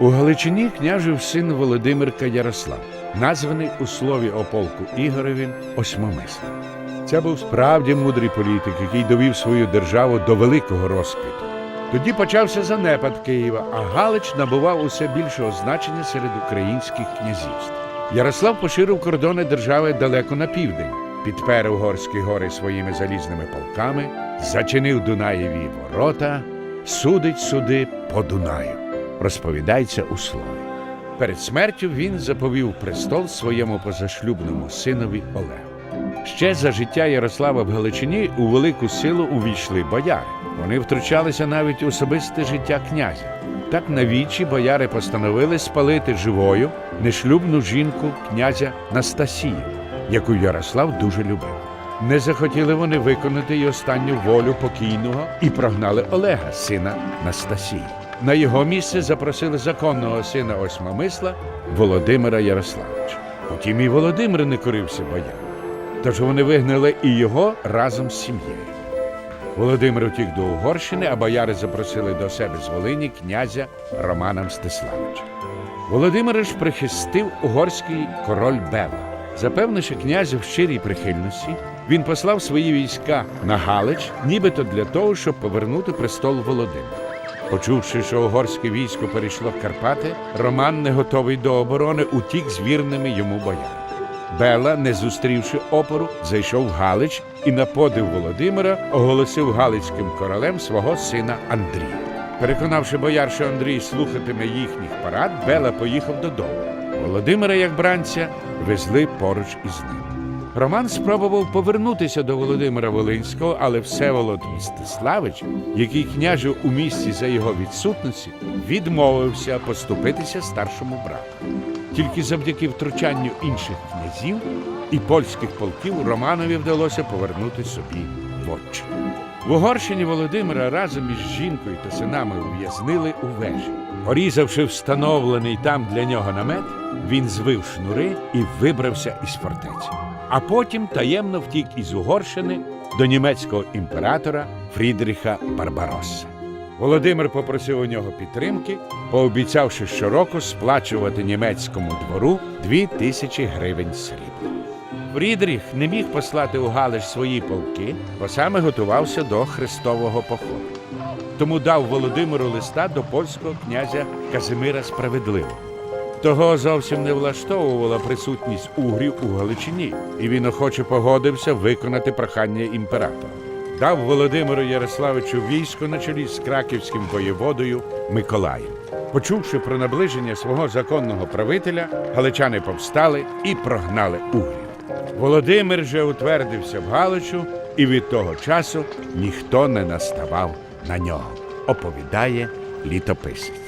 У Галичині княжив син Володимирка Ярослав, названий у слові о полку Ігореві Осьмомислом. Це був справді мудрий політик, який довів свою державу до великого розквіту. Тоді почався занепад Києва, а Галич набував усе більшого значення серед українських князівств. Ярослав поширив кордони держави далеко на південь, підпер угорські гори своїми залізними полками, зачинив Дунаєві ворота, судить суди по Дунаю. Розповідається у слові. Перед смертю він заповів престол своєму позашлюбному синові Олегу. Ще за життя Ярослава в Галичині у велику силу увійшли бояри. Вони втручалися навіть у особисте життя князя. Так на вічі бояри постановили спалити живою нешлюбну жінку князя Настасію, яку Ярослав дуже любив. Не захотіли вони виконати й останню волю покійного і прогнали Олега, сина Настасії. На його місце запросили законного сина Осьмомисла Володимира Ярославича. Утім, і Володимир не корився боярам. Тож вони вигнали і його разом з сім'єю. Володимир утік до Угорщини, а бояри запросили до себе з Волині князя Романа Мстиславича. Володимира ж прихистив угорський король Бела. Запевнивши князя в щирій прихильності, він послав свої війська на Галич, нібито для того, щоб повернути престол Володимира. Почувши, що угорське військо перейшло в Карпати, Роман, не готовий до оборони, утік з вірними йому боярами. Бела, не зустрівши опору, зайшов в Галич і на подив Володимира оголосив Галицьким королем свого сина Андрія. Переконавши бояр, що Андрій слухатиме їхніх парад, Бела поїхав додому. Володимира, як бранця, везли поруч із ним. Роман спробував повернутися до Володимира Волинського, але Всеволод Мстиславич, який княжив у місті за його відсутності, відмовився поступитися старшому брату. Тільки завдяки втручанню інших князів і польських полків Романові вдалося повернути собі вотчину. В Угорщині Володимира разом із жінкою та синами ув'язнили у вежі. Порізавши встановлений там для нього намет, він звив шнури і вибрався із фортеці. А потім таємно втік із Угорщини до німецького імператора Фрідріха Барбаросса. Володимир попросив у нього підтримки, пообіцявши щороку сплачувати німецькому двору дві тисячі гривень срібла. Фрідріх не міг послати у Галич свої полки, бо саме готувався до хрестового походу. Тому дав Володимиру листа до польського князя Казимира Справедливого. Того зовсім не влаштовувала присутність угрів у Галичині, і він охоче погодився виконати прохання імператора. Дав Володимиру Ярославичу військо на чолі з краківським воєводою Миколаєм. Почувши про наближення свого законного правителя, галичани повстали і прогнали угрів. Володимир же утвердився в Галичу, і від того часу ніхто не наставав на нього, оповідає літописець.